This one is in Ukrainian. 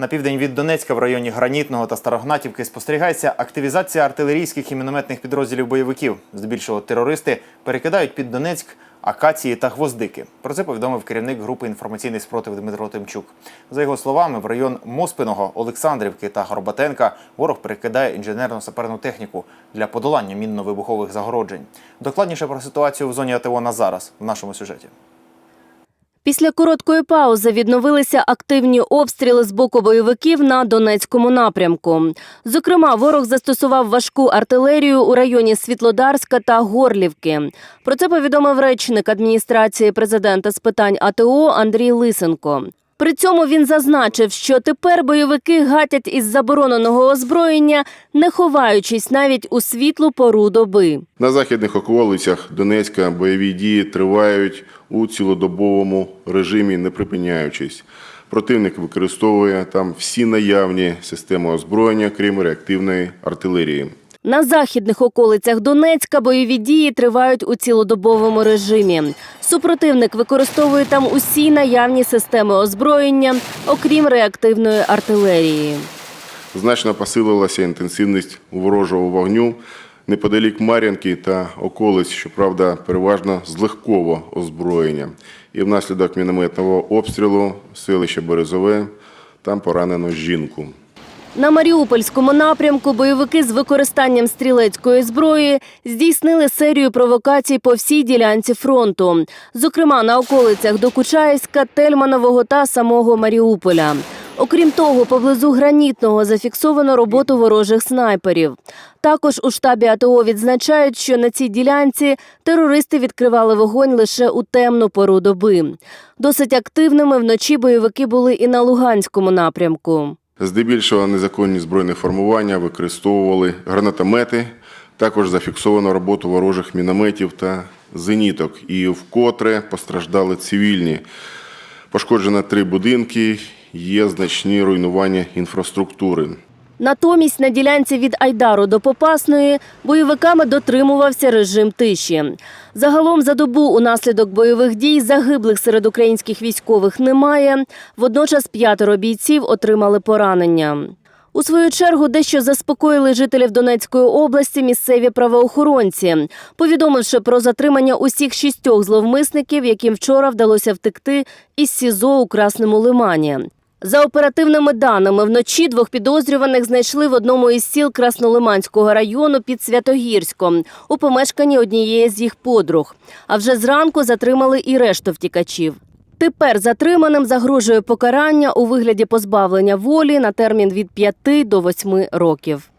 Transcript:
На південь від Донецька в районі Гранітного та Старогнатівки спостерігається активізація артилерійських і мінометних підрозділів бойовиків. Здебільшого терористи перекидають під Донецьк акації та гвоздики. Про це повідомив керівник групи інформаційний спротив Дмитро Тимчук. За його словами, в район Моспиного, Олександрівки та Горбатенка ворог перекидає інженерно-саперну техніку для подолання мінно-вибухових загороджень. Докладніше про ситуацію в зоні АТО на зараз в нашому сюжеті. Після короткої паузи відновилися активні обстріли з боку бойовиків на Донецькому напрямку. Зокрема, ворог застосував важку артилерію у районі Світлодарська та Горлівки. Про це повідомив речник адміністрації президента з питань АТО Андрій Лисенко. При цьому він зазначив, що тепер бойовики гатять із забороненого озброєння, не ховаючись навіть у світлу пору доби. На західних околицях Донецька бойові дії тривають у цілодобовому режимі, не припиняючись. Противник використовує там всі наявні системи озброєння, крім реактивної артилерії. На західних околицях Донецька бойові дії тривають у цілодобовому режимі. Супротивник використовує там усі наявні системи озброєння, окрім реактивної артилерії. Значно посилилася інтенсивність ворожого вогню неподалік Мар'янки та околиць, щоправда, переважно з легкого озброєння. І внаслідок мінометного обстрілу селище Березове там поранено жінку. На Маріупольському напрямку бойовики з використанням стрілецької зброї здійснили серію провокацій по всій ділянці фронту, зокрема на околицях Докучаївська, Тельманового та самого Маріуполя. Окрім того, поблизу гранітного зафіксовано роботу ворожих снайперів. Також у штабі АТО відзначають, що на цій ділянці терористи відкривали вогонь лише у темну пору доби. Досить активними вночі бойовики були і на Луганському напрямку. Здебільшого незаконні збройні формування використовували гранатомети. Також зафіксовано роботу ворожих мінометів та зеніток. І вкотре постраждали цивільні. Пошкоджено три будинки, є значні руйнування інфраструктури. Натомість на ділянці від Айдару до Попасної бойовиками дотримувався режим тиші. Загалом за добу унаслідок бойових дій загиблих серед українських військових немає. Водночас п'ятеро бійців отримали поранення. У свою чергу дещо заспокоїли жителів Донецької області місцеві правоохоронці, повідомивши про затримання усіх шістьох зловмисників, яким вчора вдалося втекти із СІЗО у Красному Лимані. За оперативними даними, вночі двох підозрюваних знайшли в одному із сіл Краснолиманського району під Святогірськом у помешканні однієї з їх подруг. А вже зранку затримали і решту втікачів. Тепер затриманим загрожує покарання у вигляді позбавлення волі на термін від 5 до 8 років.